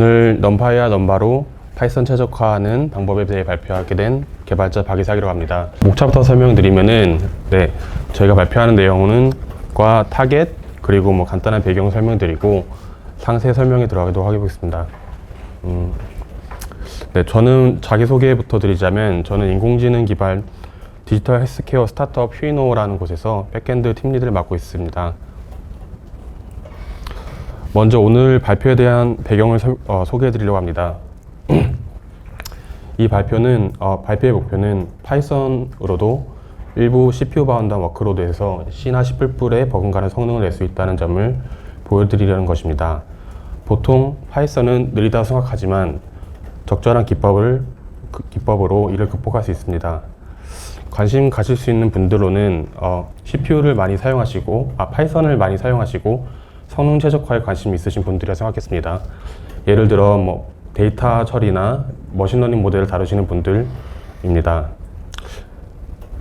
오늘 넘파이와 넘바로 파이썬 최적화하는 방법에 대해 발표하게 된 개발자 박이삭이라고 합니다. 목차부터 설명드리면은 네 저희가 발표하는 내용은 과 타겟 그리고 뭐 간단한 배경 설명드리고 상세 설명에 들어가도록 하겠습니다. 음, 네 저는 자기 소개부터 드리자면 저는 인공지능 기반 디지털 헬스케어 스타트업 휴이노라는 곳에서 백엔드 팀 리드를 맡고 있습니다. 먼저 오늘 발표에 대한 배경을 설- 어, 소개해 드리려고 합니다. 이 발표는 어, 발표의 목표는 파이썬으로도 일부 CPU 바운드한 워크로드에서 C나 C++에 버금가는 성능을 낼 수 있다는 점을 보여드리려는 것입니다. 보통 파이썬은 느리다 생각하지만 적절한 기법을 그 기법으로 이를 극복할 수 있습니다. 관심 가실 수 있는 분들로는 어, CPU를 많이 사용하시고 아 파이썬을 많이 사용하시고 성능 최적화에 관심 있으신 분들이라 생각했습니다. 예를 들어 뭐 데이터 처리나 머신러닝 모델을 다루시는 분들입니다.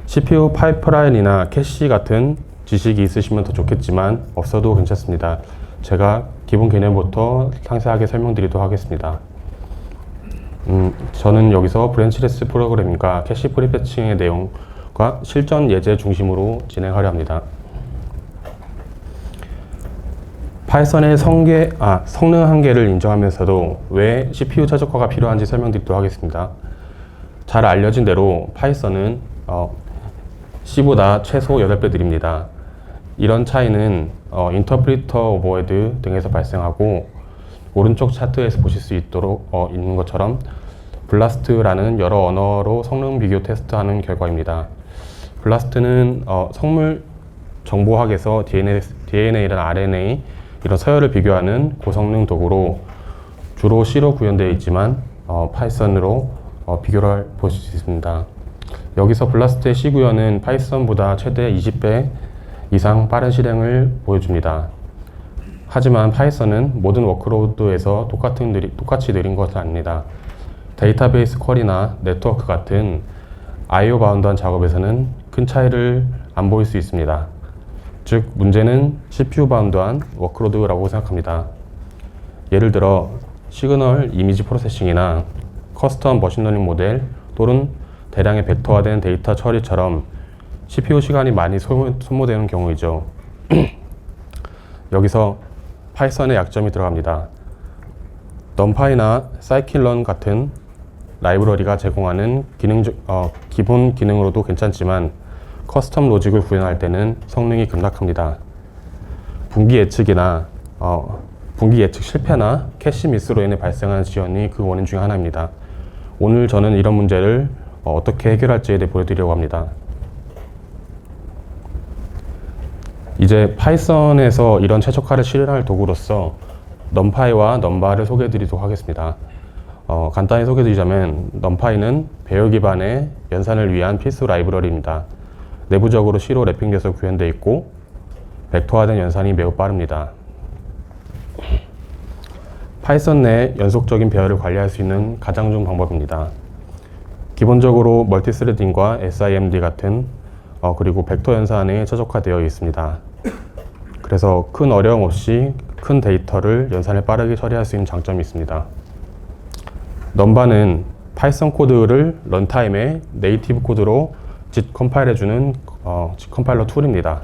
CPU 파이프라인이나 캐시 같은 지식이 있으시면 더 좋겠지만 없어도 괜찮습니다. 제가 기본 개념부터 상세하게 설명드리도록 하겠습니다. 음, 저는 여기서 브랜치레스 프로그래밍과 캐시 프리패칭의 내용과 실전 예제 중심으로 진행하려 합니다. 파이썬의 성계, 아, 성능 한계를 인정하면서도 왜 CPU 최적화가 필요한지 설명드리도록 하겠습니다. 잘 알려진 대로 파이썬은 어, C보다 최소 8배 느립니다. 이런 차이는 어, 인터프리터 오버헤드 등에서 발생하고 오른쪽 차트에서 보실 수 있도록 어, 있는 것처럼 블라스트라는 여러 언어로 성능 비교 테스트하는 결과입니다. 블라스트는 어, 성물 정보학에서 DNA, DNA랑 RNA 이런 서열을 비교하는 고성능 도구로 주로 C로 구현되어 있지만 어, 파이썬으로 어, 비교를 보실 수 있습니다. 여기서 블라스트의 C 구현은 파이썬보다 최대 20배 이상 빠른 실행을 보여줍니다. 하지만 파이썬은 모든 워크로드에서 똑같은 느리, 똑같이 느린 것은 아닙니다. 데이터베이스 쿼리나 네트워크 같은 I/O 바운드한 작업에서는 큰 차이를 안 보일 수 있습니다. 즉 문제는 CPU 바운드한 워크로드라고 생각합니다. 예를 들어 시그널 이미지 프로세싱이나 커스텀 머신러닝 모델 또는 대량의 벡터화된 데이터 처리처럼 CPU 시간이 많이 소모, 소모되는 경우이죠. 여기서 파이썬의 약점이 들어갑니다. 넘파이나 사이킬런 같은 라이브러리가 제공하는 기능, 어, 기본 기능으로도 괜찮지만 커스텀 로직을 구현할 때는 성능이 급락합니다. 분기 예측이나 어, 분기 예측 실패나 캐시 미스로 인해 발생하는 지연이 그 원인 중 하나입니다. 오늘 저는 이런 문제를 어, 어떻게 해결할지에 대해 보여드리려고 합니다. 이제 파이썬에서 이런 최적화를 실현할 도구로서 넘파이와 넘바를 소개해드리도록 하겠습니다. 어, 간단히 소개해드리자면 넘파이는 배열 기반의 연산을 위한 필수 라이브러리입니다. 내부적으로 C로 랩핑돼서 구현되어 있고 벡터화된 연산이 매우 빠릅니다. 파이썬 내 연속적인 배열을 관리할 수 있는 가장 좋은 방법입니다. 기본적으로 멀티스레딩과 SIMD 같은 어, 그리고 벡터 연산에 최적화되어 있습니다. 그래서 큰 어려움 없이 큰 데이터를 연산을 빠르게 처리할 수 있는 장점이 있습니다. 넘바는 파이썬 코드를 런타임에 네이티브 코드로 짓 컴파일해주는 어, 짓 컴파일러 툴입니다.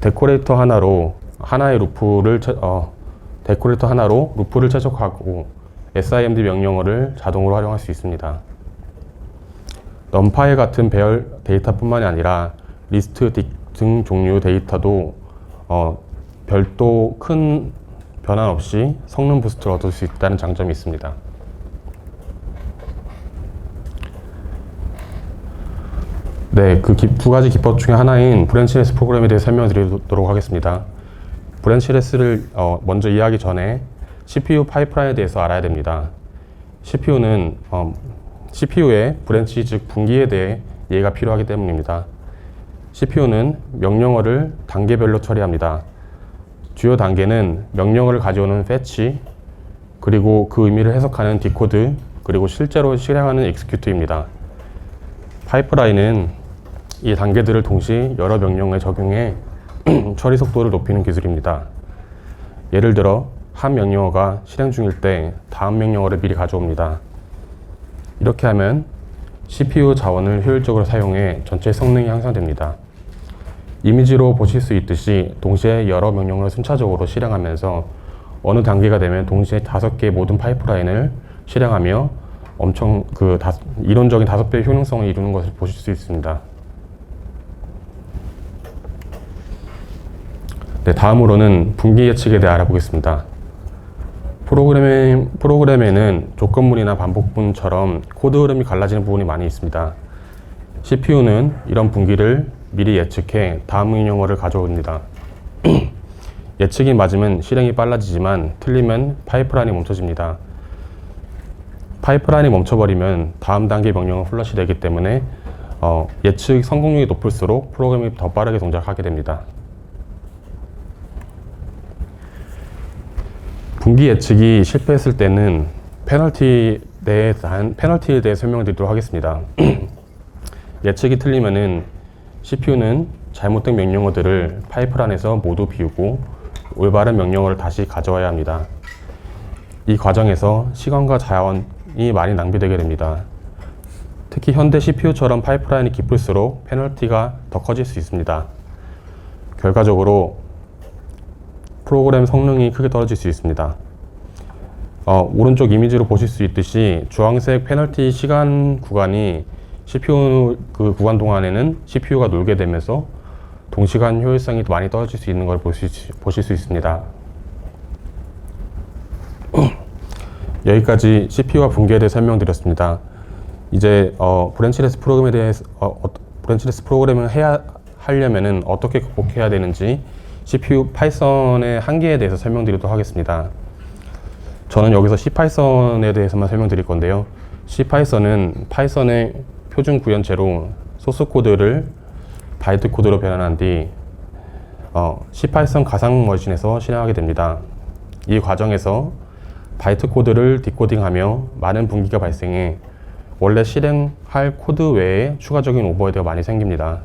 데코레이터 하나로 하나의 루프를 최- 어, 데코레이터 하나로 루프를 최적화하고 SIMD 명령어를 자동으로 활용할 수 있습니다. 넘파이 같은 배열 데이터뿐만이 아니라 리스트 딕등 종류 데이터도 어, 별도 큰 변환 없이 성능 부스트를 얻을 수 있다는 장점이 있습니다. 네, 그 두 가지 기법 중에 하나인 브랜치레스 프로그램에 대해 설명드리도록 하겠습니다. 브랜치레스를 어, 먼저 이해하기 전에 CPU 파이프라인에 대해서 알아야 됩니다. CPU는 어, CPU의 브랜치 즉 분기에 대해 이해가 필요하기 때문입니다. CPU는 명령어를 단계별로 처리합니다. 주요 단계는 명령어를 가져오는 fetch, 그리고 그 의미를 해석하는 디코드, 그리고 실제로 실행하는 execute입니다. 파이프라인은 이 단계들을 동시에 여러 명령에 적용해 처리 속도를 높이는 기술입니다. 예를 들어 한 명령어가 실행 중일 때 다음 명령어를 미리 가져옵니다. 이렇게 하면 CPU 자원을 효율적으로 사용해 전체 성능이 향상됩니다. 이미지로 보실 수 있듯이 동시에 여러 명령어를 순차적으로 실행하면서 어느 단계가 되면 동시에 다섯 개의 모든 파이프라인을 실행하며 엄청 그 다, 이론적인 다섯 배의 효능성을 이루는 것을 보실 수 있습니다. 네, 다음으로는 분기 예측에 대해 알아보겠습니다. 프로그램에, 프로그램에는 조건문이나 반복문처럼 코드 흐름이 갈라지는 부분이 많이 있습니다. CPU는 이런 분기를 미리 예측해 다음 명령어를 가져옵니다. 예측이 맞으면 실행이 빨라지지만 틀리면 파이프라인이 멈춰집니다. 파이프라인이 멈춰버리면 다음 단계 명령은 플러시 되기 때문에 어, 예측 성공률이 높을수록 프로그램이 더 빠르게 동작하게 됩니다. 분기 예측이 실패했을 때는 페널티 대해 대한 페널티에 대해 설명을 드리도록 하겠습니다. 예측이 틀리면은 CPU는 잘못된 명령어들을 파이프라인에서 모두 비우고 올바른 명령어를 다시 가져와야 합니다. 이 과정에서 시간과 자원이 많이 낭비되게 됩니다. 특히 현대 CPU처럼 파이프라인이 깊을수록 페널티가 더 커질 수 있습니다. 결과적으로 프로그램 성능이 크게 떨어질 수 있습니다. 어, 오른쪽 이미지로 보실 수 있듯이 주황색 페널티 시간 구간이 CPU 그 구간 동안에는 CPU가 놀게 되면서 동시간 효율성이 많이 떨어질 수 있는 걸 보실, 수- 보실 수 있습니다. 여기까지 CPU와 분기에 대해 설명드렸습니다. 이제 어, 브랜치레스 프로그램에 대해서 어, 어, 브랜치레스 프로그램을 해야 하려면은 어떻게 극복해야 되는지 CPU 파이썬의 한계에 대해서 설명드리도록 하겠습니다. 저는 여기서 C 파이썬에 대해서만 설명드릴 건데요. C 파이썬은 파이썬의 표준 구현체로 소스 코드를 바이트 코드로 변환한 뒤 어, C 파이썬 가상 머신에서 실행하게 됩니다. 이 과정에서 바이트 코드를 디코딩하며 많은 분기가 발생해 원래 실행할 코드 외에 추가적인 오버헤드가 많이 생깁니다.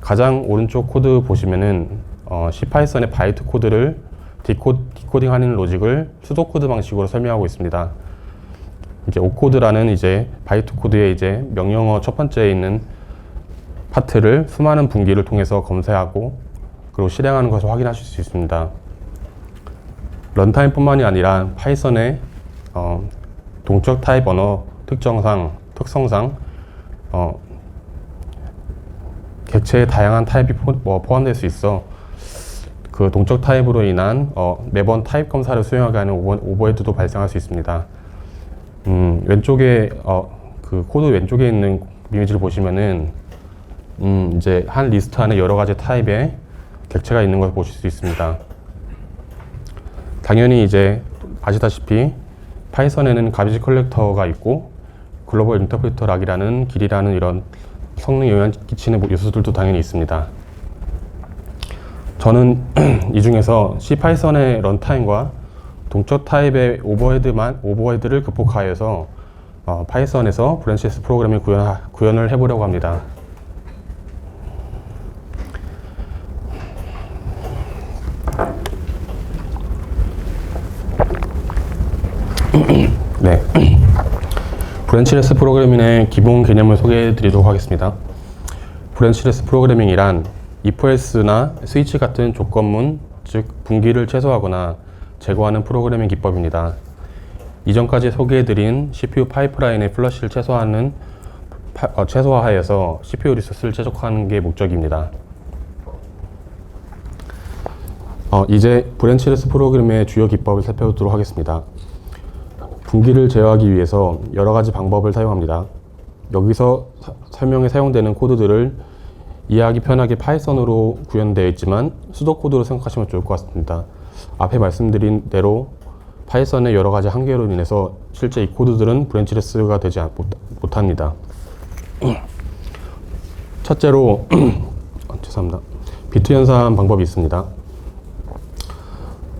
가장 오른쪽 코드 보시면은 어, C 파이썬의 바이트 코드를 디코, 디코딩하는 로직을 수도 코드 방식으로 설명하고 있습니다. 이제 오코드라는 이제 바이트 코드의 이제 명령어 첫 번째에 있는 파트를 수많은 분기를 통해서 검색하고 그리고 실행하는 것을 확인하실 수 있습니다. 런타임뿐만이 아니라 파이썬의 어, 동적 타입 언어 특정상 특성상 어, 객체의 다양한 타입이 포, 뭐 포함될 수 있어 그 동적 타입으로 인한 어, 매번 타입 검사를 수행하게 하는 오버, 오버 헤드도 발생할 수 있습니다. 음, 왼쪽에 어, 그 코드 왼쪽에 있는 이미지를 보시면은 음, 이제 한 리스트 안에 여러 가지 타입의 객체가 있는 걸 보실 수 있습니다. 당연히 이제 아시다시피 파이썬에는 가비지 컬렉터가 있고 글로벌 인터프리터 락이라는 길이라는 이런 성능 영향 끼치는 요소들도 당연히 있습니다. 저는 이 중에서 C 파이썬의 런타임과 동적 타입의 오버헤드만 오버헤드를 극복하여서 어, 파이썬에서 브랜치스 프로그램을 구현, 구현을 해보려고 합니다. 네. 브랜치레스 프로그래밍의 기본 개념을 소개해 드리도록 하겠습니다. 브랜치레스 프로그래밍이란 else나 스위치 같은 조건문, 즉 분기를 최소화하거나 제거하는 프로그래밍 기법입니다. 이전까지 소개해 드린 CPU 파이프라인의 플러시를 최소화하는 파- 어, 최소화하여서 CPU 리소스를 최적화하는 게 목적입니다. 어, 이제 브랜치레스 프로그램의 주요 기법을 살펴보도록 하겠습니다. 분기를 제어하기 위해서 여러 가지 방법을 사용합니다. 여기서 사- 설명에 사용되는 코드들을 이해하기 편하게 파이썬으로 구현되어 있지만 수도 코드로 생각하시면 좋을 것 같습니다. 앞에 말씀드린 대로 파이썬의 여러 가지 한계로 인해서 실제 이 코드들은 브랜치레스가 되지 못합니다. 첫째로 어, 죄송합니다. 비트 연산 방법이 있습니다.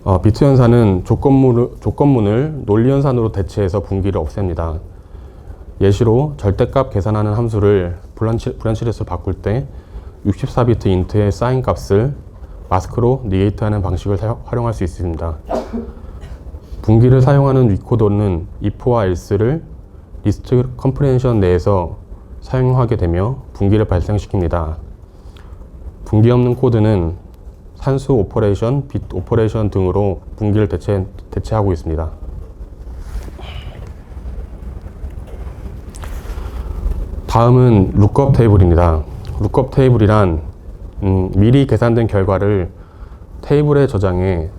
어, 비트 연산은 조건문을, 조건문을 논리 연산으로 대체해서 분기를 없앱니다. 예시로 절대값 계산하는 함수를 브란치, 브란치레스로 바꿀 때 64비트 인트의 사인 값을 마스크로 니게이트하는 방식을 사용- 활용할 수 있습니다. 분기를 사용하는 위코더는 if와 else를 리스트 컴프레hen션 내에서 사용하게 되며 분기를 발생시킵니다. 분기 없는 코드는 산수 오퍼레이션, 빗 오퍼레이션 등으로 분기를 대체, 대체하고 있습니다. 다음은 룩업 테이블입니다. 룩업 테이블이란 음, 미리 계산된 결과를 테이블에 저장해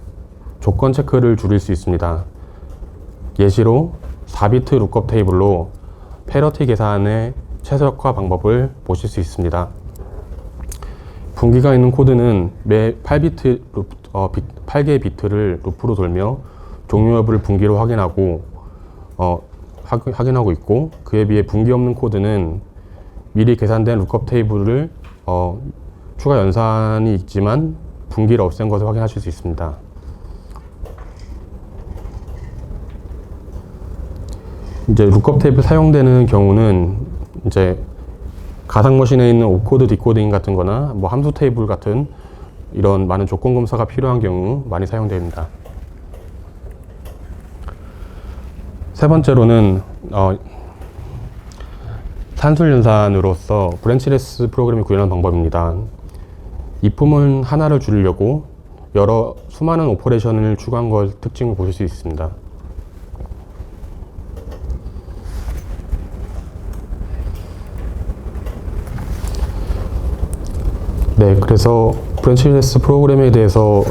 조건 체크를 줄일 수 있습니다. 예시로 4비트 룩업 테이블로 패러티 계산의 최적화 방법을 보실 수 있습니다. 분기가 있는 코드는 매 8비트 루프, 어, 비, 8개의 비트를 루프로 돌며 종료 여부를 분기로 확인하고 어, 확, 확인하고 있고 그에 비해 분기 없는 코드는 미리 계산된 룩업 테이블을 어, 추가 연산이 있지만 분기를 없앤 것을 확인하실 수 있습니다. 이제 룩업 테이블 사용되는 경우는 이제 가상 머신에 있는 오코드 디코딩 같은 거나 뭐 함수 테이블 같은 이런 많은 조건 검사가 필요한 경우 많이 사용됩니다. 세 번째로는 어, 산술 연산으로서 브랜치레스 프로그램을 구현하는 방법입니다. 이 품은 하나를 줄이려고 여러 수많은 오퍼레이션을 추가한 걸 특징을 보실 수 있습니다. 네, 그래서 브랜치레스 프로그램에 대해서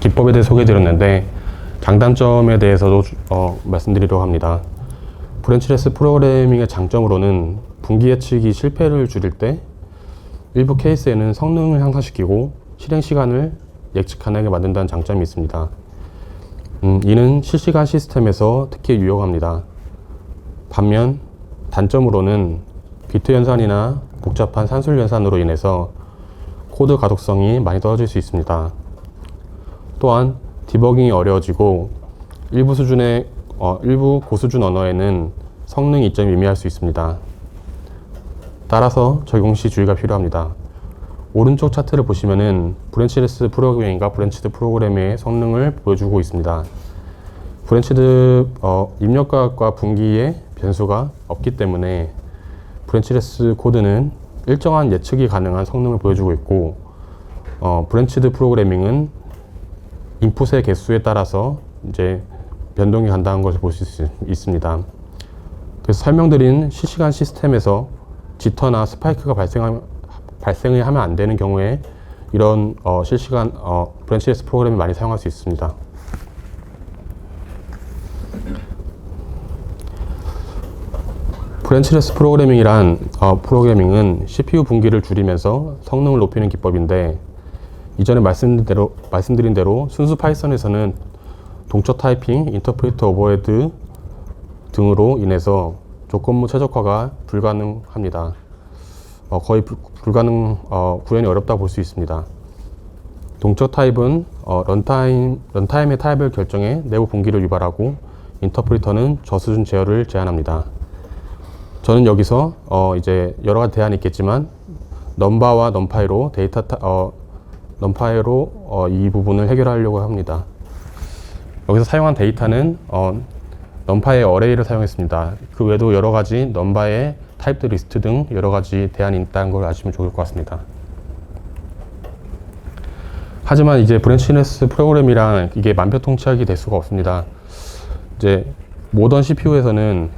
기법에 대해 소개드렸는데 장단점에 대해서도 어, 말씀드리려고 합니다. 브랜치레스 프로그래밍의 장점으로는 분기 예측이 실패를 줄일 때 일부 케이스에는 성능을 향상시키고 실행 시간을 예측 가능하게 만든다는 장점이 있습니다. 음, 이는 실시간 시스템에서 특히 유용합니다. 반면 단점으로는 비트 연산이나 복잡한 산술 연산으로 인해서 코드 가독성이 많이 떨어질 수 있습니다. 또한 디버깅이 어려워지고 일부 수준의 어, 일부 고수준 언어에는 성능 이점이 미미할 수 있습니다. 따라서 적용 시 주의가 필요합니다. 오른쪽 차트를 보시면은 브랜치레스 프로그래밍과 브랜치드 프로그램의 성능을 보여주고 있습니다. 브랜치드 어, 입력가과 분기의 변수가 없기 때문에 브랜치레스 코드는 일정한 예측이 가능한 성능을 보여주고 있고 어, 브랜치드 프로그래밍은 인풋의 개수에 따라서 이제 변동이 간다는 것을 볼 수 있습니다. 그래서 설명드린 실시간 시스템에서 지터나 스파이크가 발생을 하면 안 되는 경우에 이런 어, 실시간 어, 브랜치레스 프로그램을 많이 사용할 수 있습니다. 브랜치레스 프로그래밍이란 어, 프로그래밍은 CPU 분기를 줄이면서 성능을 높이는 기법인데 이전에 말씀드린 대로, 말씀드린 대로 순수 파이썬에서는 동적 타이핑, 인터프리터 오버헤드 등으로 인해서 조건부 최적화가 불가능합니다. 어, 거의 불, 불가능 어, 구현이 어렵다고 볼수 있습니다. 동적 타입은 어, 런타임, 런타임의 타입을 결정해 내부 분기를 유발하고 인터프리터는 저수준 제어를 제한합니다. 저는 여기서 어, 이제 여러 가지 대안이 있겠지만 넘바와 넘파이로 데이터 타, 어, 넘파이로 어, 이 부분을 해결하려고 합니다. 여기서 사용한 데이터는 어, 넘파의 어레이를 사용했습니다. 그 외에도 여러 가지 넘바의 타입드 리스트 등 여러 가지 대안이 있다는 걸 아시면 좋을 것 같습니다. 하지만 이제 브랜치네스 프로그램이랑 이게 만병통치약이 될 수가 없습니다. 이제 모던 CPU에서는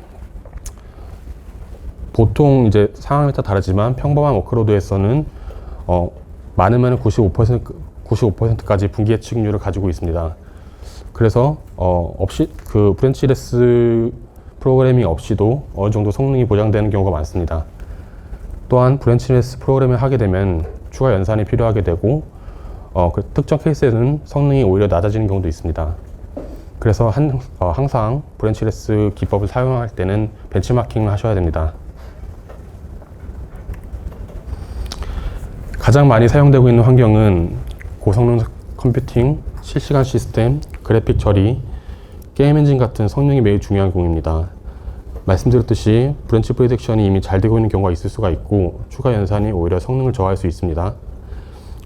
보통 이제 상황에 따라 다르지만 평범한 워크로드에서는 어, 많으면 95% 95%까지 분기 예측률을 가지고 있습니다. 그래서 어, 없이 그 브랜치레스 프로그래밍 없이도 어느 정도 성능이 보장되는 경우가 많습니다. 또한 브랜치레스 프로그램을 하게 되면 추가 연산이 필요하게 되고 어, 그 특정 케이스에는 성능이 오히려 낮아지는 경우도 있습니다. 그래서 한, 어, 항상 브랜치레스 기법을 사용할 때는 벤치마킹을 하셔야 됩니다. 가장 많이 사용되고 있는 환경은 고성능 컴퓨팅, 실시간 시스템, 그래픽 처리, 게임 엔진 같은 성능이 매우 중요한 공입니다. 말씀드렸듯이 브랜치 프리딕션이 이미 잘 되고 있는 경우가 있을 수가 있고 추가 연산이 오히려 성능을 저하할 수 있습니다.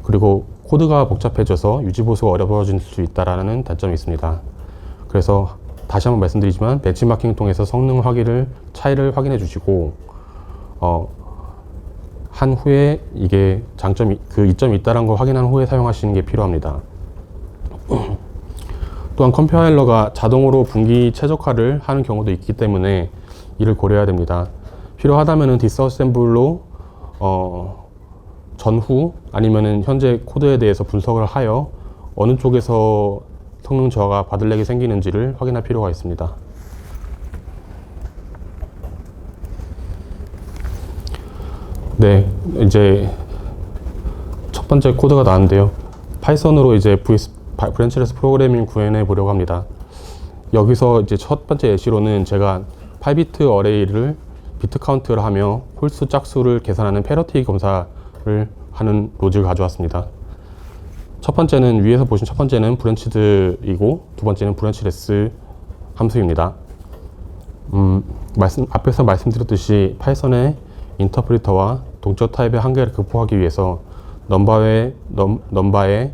그리고 코드가 복잡해져서 유지 보수가 어려워질 수 있다는 단점이 있습니다. 그래서 다시 한번 말씀드리지만 벤치마킹 통해서 성능 확인을 차이를 확인해 주시고 어, 한 후에 이게 장점이 그 이점이 있다는 걸 확인한 후에 사용하시는 게 필요합니다. 또한 컴파일러가 자동으로 분기 최적화를 하는 경우도 있기 때문에 이를 고려해야 됩니다. 필요하다면은 디스어셈블로 어, 전후 아니면은 현재 코드에 대해서 분석을 하여 어느 쪽에서 성능 저하가 바들렉이 생기는지를 확인할 필요가 있습니다. 네, 이제 첫 번째 코드가 나왔는데요. 파이썬으로 이제 VS, 바- 브랜치레스 프로그래밍 구현해 보려고 합니다. 여기서 이제 첫 번째 예시로는 제가 8비트 어레이를 비트 카운트를 하며 홀수 짝수를 계산하는 패러티 검사를 하는 로직을 가져왔습니다. 첫 번째는 위에서 보신 첫 번째는 브랜치드이고 두 번째는 브랜치레스 함수입니다. 음, 말씀, 앞에서 말씀드렸듯이 파이썬의 인터프리터와 동적 타입의 한계를 극복하기 위해서 넘바의 넘, 넘바의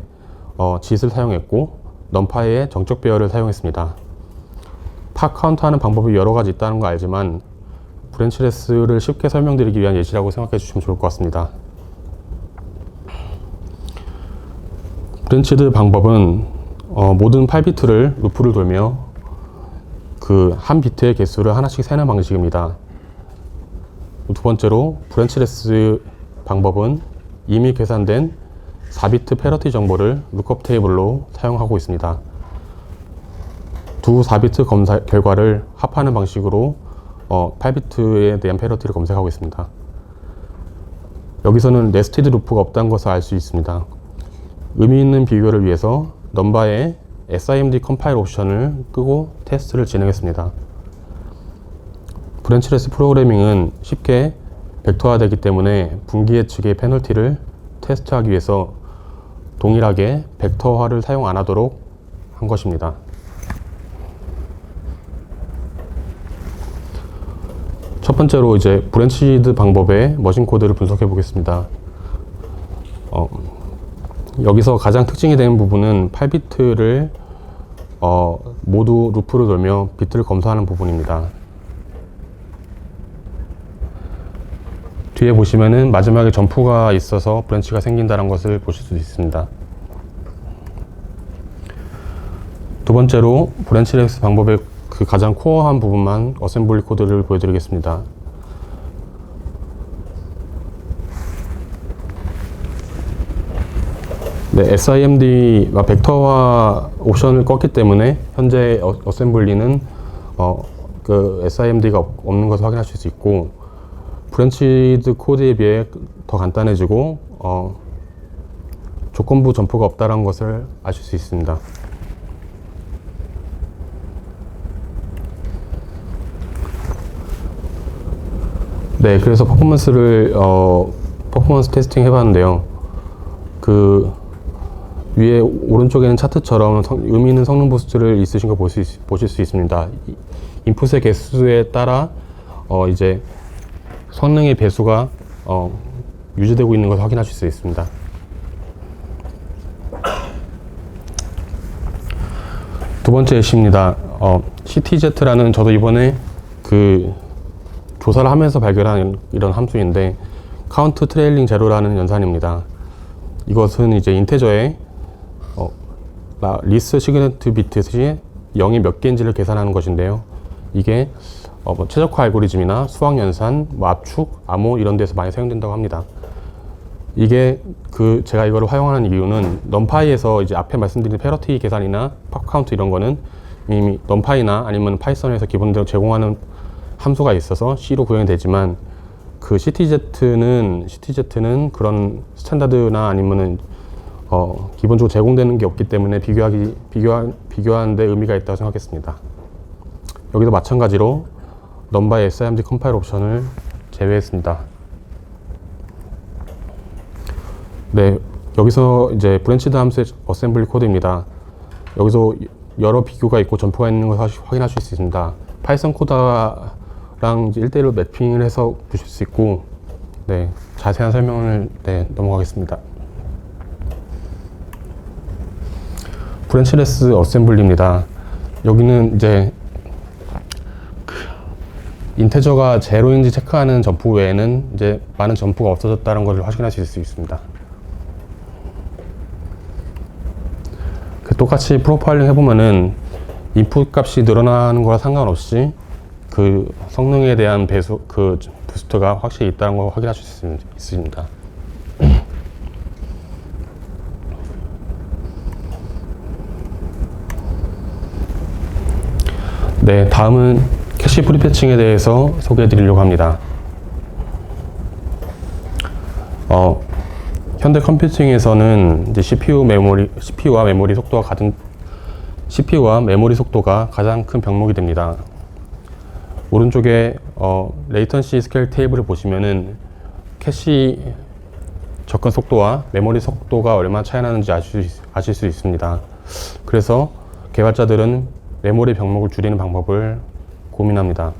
어, 짓을 사용했고 넘파의 정적 배열을 사용했습니다. 파 카운트하는 방법이 여러 가지 있다는 거 알지만 브랜치레스를 쉽게 설명드리기 위한 예시라고 생각해 주시면 좋을 것 같습니다. 브랜치드 방법은 어, 모든 8비트를 루프를 돌며 그 한 비트의 개수를 하나씩 세는 방식입니다. 두 번째로 브랜치레스 방법은 이미 계산된 4비트 패러티 정보를 룩업 테이블로 사용하고 있습니다. 두 4비트 검사 결과를 합하는 방식으로 어, 8비트에 대한 패러티를 검색하고 있습니다. 여기서는 네스티드 루프가 없다는 것을 알 수 있습니다. 의미 있는 비교를 위해서 넘바의 SIMD 컴파일 옵션을 끄고 테스트를 진행했습니다. 브랜치레스 프로그래밍은 쉽게 벡터화되기 때문에 분기 예측의 페널티를 테스트하기 위해서 동일하게 벡터화를 사용 안 하도록 한 것입니다. 첫 번째로 이제 브랜치드 방법의 머신 코드를 분석해 보겠습니다. 어, 여기서 가장 특징이 되는 부분은 8비트를 어, 모두 루프를 돌며 비트를 검사하는 부분입니다. 뒤에 보시면은 마지막에 점프가 있어서 브랜치가 생긴다는 것을 보실 수 있습니다. 두 번째로 브랜치 렉스 방법의 그 가장 코어한 부분만 어셈블리 코드를 보여드리겠습니다. 네, SIMD와 벡터화 옵션을 껐기 때문에 현재 어, 어셈블리는 어, 그 SIMD가 없는 것을 확인하실 수 있고 브랜치드 코드에 비해 더 간단해지고 어, 조건부 점포가 없다는 것을 아실 수 있습니다. 네, 그래서 퍼포먼스를 어, 퍼포먼스 테스팅 해봤는데요. 그 위에 오른쪽에는 차트처럼 성- 의미 있는 성능 부스트를 있으신 거 보실 수, 보실 수 있습니다. 이- 인풋의 개수에 따라 어, 이제 성능의 배수가 어, 유지되고 있는 것을 확인하실 수 있습니다. 두 번째 예시입니다. 어, CTZ라는 저도 이번에 그 조사를 하면서 발견한 이런 함수인데 카운트 트레일링 제로라는 연산입니다. 이것은 이제 인테저의 어, 라- 리스 시그네트 비트시 0이 몇 개인지를 계산하는 것인데요. 이게 어, 뭐 최적화 알고리즘이나 수학 연산, 뭐 압축, 암호 이런 데서 많이 사용된다고 합니다. 이게 그 제가 이거를 활용하는 이유는 넘파이에서 이제 앞에 말씀드린 패러티 계산이나 팝 카운트 이런 거는 이미 넘파이나 아니면 파이썬에서 기본적으로 제공하는 함수가 있어서 C로 구현이 되지만 그 CTZ는 CTZ는 그런 스탠다드나 아니면은 어, 기본적으로 제공되는 게 없기 때문에 비교하기 비교하, 비교하는데 의미가 있다고 생각했습니다. 여기도 마찬가지로 넘바의 SIMD 컴파일 옵션을 제외했습니다. 네, 여기서 이제 브랜치드 함수의 어셈블리 코드입니다. 여기서 여러 비교가 있고 점포가 있는 하시- 확인하실 수 있습니다. 파이썬 코드랑 이제 1대1로 매핑을 해서 보실 수 있고, 네, 자세한 설명을 네, 넘어가겠습니다. 브랜치레스 어셈블리입니다. 여기는 이제 그 인테저가 제로인지 체크하는 점프 외에는 이제 많은 점프가 없어졌다는 것을 확인하실 수 있습니다. 그 똑같이 프로파일링 해보면은 인풋 값이 늘어나는 거랑 상관없이 그 성능에 대한 배수 그 부스트가 확실히 있다는 걸 확인하실 수 있- 있습니다. 네, 다음은 캐시 프리패칭에 대해서 소개해 드리려고 합니다. 어, 현대 컴퓨팅에서는 이제 CPU 메모리, CPU와 메모리 속도가 가장 CPU와 메모리 속도가 가장 큰 병목이 됩니다. 오른쪽에 어, 레이턴시 스케일 테이블을 보시면은 캐시 접근 속도와 메모리 속도가 얼마나 차이 나는지 아실, 수- 아실 수 있습니다. 그래서 개발자들은 메모리 병목을 줄이는 방법을 고민합니다.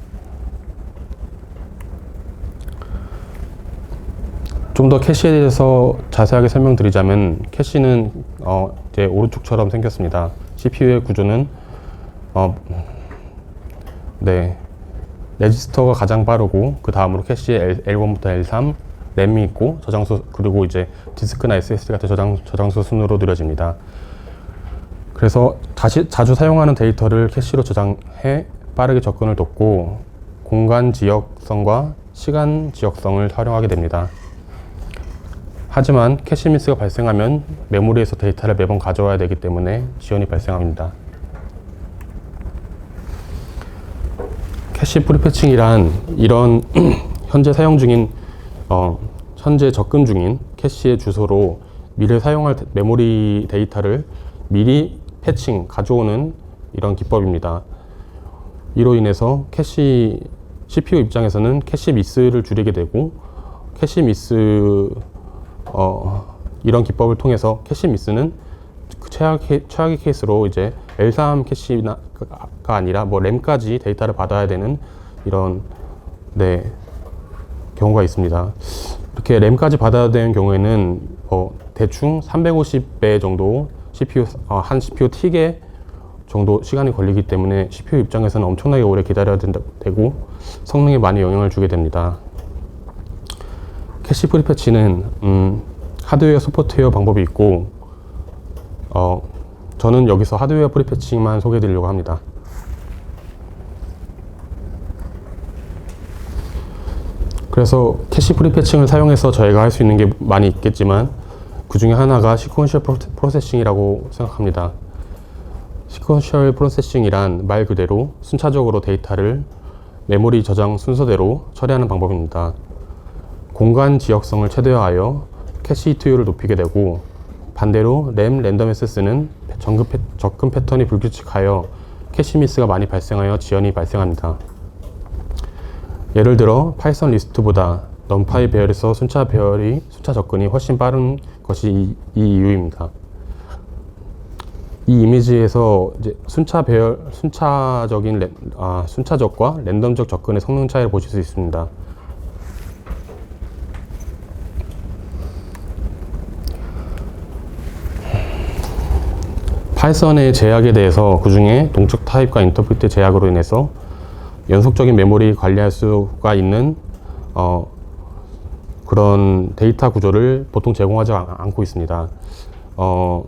좀 더 캐시에 대해서 자세하게 설명드리자면 캐시는 어, 이제 오른쪽처럼 생겼습니다. CPU의 구조는 어, 네 레지스터가 가장 빠르고 그 다음으로 캐시에 L, L1부터 L3 램이 있고 저장소 그리고 이제 디스크나 SSD 같은 저장 저장소 순으로 느려집니다. 그래서 다시 자주 사용하는 데이터를 캐시로 저장해 빠르게 접근을 돕고 공간 지역성과 시간 지역성을 활용하게 됩니다. 하지만 캐시 미스가 발생하면 메모리에서 데이터를 매번 가져와야 되기 때문에 지연이 발생합니다. 캐시 프리패칭이란 이런 현재 사용 중인 어, 현재 접근 중인 캐시의 주소로 미래 사용할 데- 메모리 데이터를 미리 패칭 가져오는 이런 기법입니다. 이로 인해서 캐시 CPU 입장에서는 캐시 미스를 줄이게 되고 캐시 미스 어, 이런 기법을 통해서 캐시 미스는 그 최악의, 최악의 케이스로 이제 L3 캐시가 아니라 뭐 램까지 데이터를 받아야 되는 이런 네 경우가 있습니다. 이렇게 램까지 받아야 되는 경우에는 어, 대충 350배 정도 CPU 어, 한 CPU T개 정도 시간이 걸리기 때문에 CPU 입장에서는 엄청나게 오래 기다려야 된다, 되고 성능에 많이 영향을 주게 됩니다. 캐시 프리패치는 음, 하드웨어 소프트웨어 방법이 있고 어, 저는 여기서 하드웨어 프리패칭만 소개해 드리려고 합니다. 그래서 캐시 프리패칭을 사용해서 저희가 할 수 있는 게 많이 있겠지만 그 중에 하나가 시퀀셜 프로- 프로세싱이라고 생각합니다. 시퀀셜 프로세싱이란 말 그대로 순차적으로 데이터를 메모리 저장 순서대로 처리하는 방법입니다. 공간 지역성을 최대화하여 캐시 투율을 높이게 되고 반대로 램 랜덤 액세스는 접근, 패턴이 불규칙하여 캐시 미스가 많이 발생하여 지연이 발생합니다. 예를 들어 파이썬 리스트보다 넘파이 배열에서 순차 배열이 순차 접근이 훨씬 빠른 것이 이, 이 이유입니다. 이 이미지에서 이제 순차 배열, 순차적인 랜, 아, 순차적과 랜덤적 접근의 성능 차이를 보실 수 있습니다. 파이썬의 제약에 대해서 그 중에 동적 타입과 인터프리트 제약으로 인해서 연속적인 메모리 관리할 수가 있는 어, 그런 데이터 구조를 보통 제공하지 않- 않고 있습니다. 어,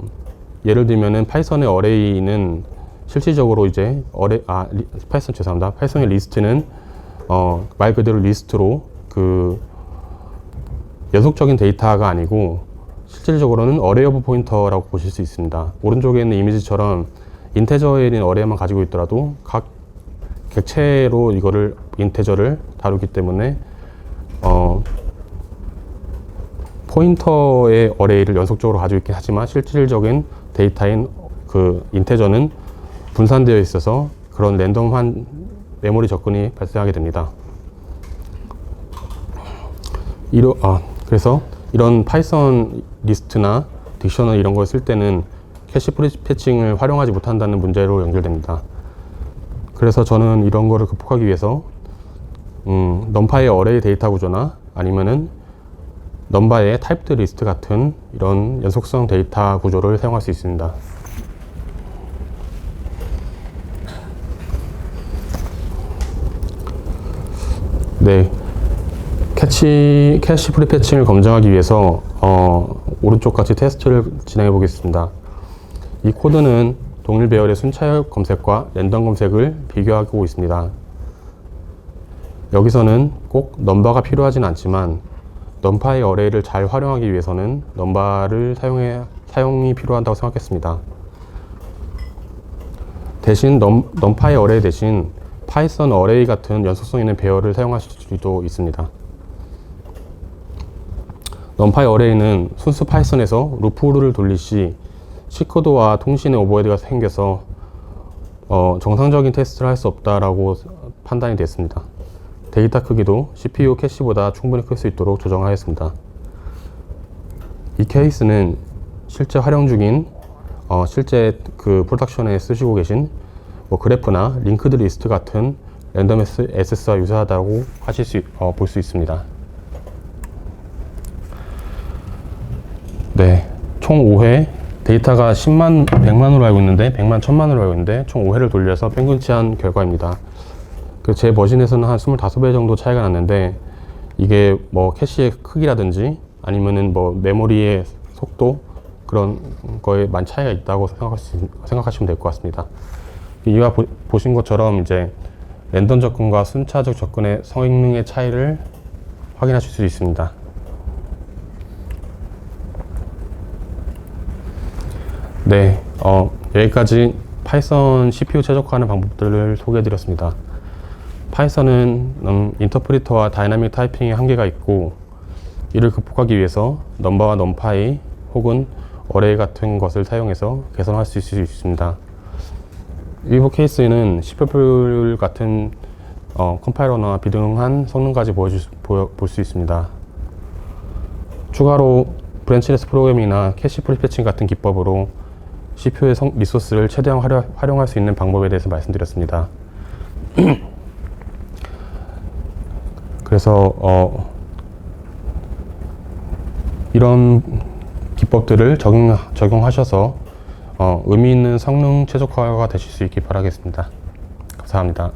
예를 들면은 파이썬의 어레이는 실질적으로 이제 어레 아 리, 파이썬 죄송합니다. 파이썬의 리스트는 어, 말 그대로 리스트로 그 연속적인 데이터가 아니고 실질적으로는 어레이 오브 포인터라고 보실 수 있습니다. 오른쪽에 있는 이미지처럼 인테저에 있는 어레이만 가지고 있더라도 각 객체로 이거를 인테저를 다루기 때문에 어, 포인터의 어레이를 연속적으로 가지고 있긴 하지만 실질적인 데이터인 그 인테저는 분산되어 있어서 그런 랜덤한 메모리 접근이 발생하게 됩니다. 이러, 아, 그래서 이런 파이썬 리스트나 딕셔너리 이런 걸 쓸 때는 캐시 프리패칭을 활용하지 못한다는 문제로 연결됩니다. 그래서 저는 이런 거를 극복하기 위해서 음, 넘파의 어레이 데이터 구조나 아니면은 넘바의 타입드 리스트 같은 이런 연속성 데이터 구조를 사용할 수 있습니다. 네. 캐치, 캐시 프리패칭을 검증하기 위해서 어, 오른쪽같이 테스트를 진행해 보겠습니다. 이 코드는 동일 배열의 순차열 검색과 랜덤 검색을 비교하고 있습니다. 여기서는 꼭 넘버가 필요하진 않지만 넘파의 어레이를 잘 활용하기 위해서는 넘버를 사용해, 사용이 필요하다고 생각했습니다. 대신 넘, 넘파의 어레이 대신 파이썬 어레이 같은 연속성 있는 배열을 사용하실 수도 있습니다. 넘파이 어레이는 순수 파이썬에서 루프를 돌릴 시 C코드와 통신의 오버헤드가 생겨서 어, 정상적인 테스트를 할 수 없다라고 판단이 됐습니다. 데이터 크기도 CPU 캐시보다 충분히 클 수 있도록 조정하였습니다. 이 케이스는 실제 활용 중인 어, 실제 그 프로덕션에 쓰시고 계신 뭐 그래프나 링크드 리스트 같은 랜덤 SS와 유사하다고 하실 수, 어, 볼수 있습니다. 네, 총 5회 데이터가 10만, 100만으로 알고 있는데 100만, 1000만으로 알고 있는데 총 5회를 돌려서 평균치한 결과입니다. 그제 머신에서는 한 25배 정도 차이가 났는데 이게 뭐 캐시의 크기라든지 아니면은 뭐 메모리의 속도 그런 거에 많이 차이가 있다고 생각하시, 생각하시면 될 것 같습니다. 이와 보, 보신 것처럼 이제 랜덤 접근과 순차적 접근의 성능의 차이를 확인하실 수 있습니다. 네, 어, 여기까지 파이썬 CPU 최적화하는 방법들을 소개해드렸습니다. 파이썬은 음, 인터프리터와 다이나믹 타이핑의 한계가 있고 이를 극복하기 위해서 넘버와 넘파이 혹은 어레이 같은 것을 사용해서 개선할 수 있습니다. 일부 케이스에는 C++ 같은 어, 컴파일러나 비등한 성능까지 볼수 있습니다. 추가로 브랜치레스 프로그래밍이나 캐시 프리패칭 같은 기법으로 CPU의 성, 리소스를 최대한 활용, 활용할 수 있는 방법에 대해서 말씀드렸습니다. 그래서 어, 이런 기법들을 적용, 적용하셔서 어, 의미 있는 성능 최적화가 되실 수 있길 바라겠습니다. 감사합니다.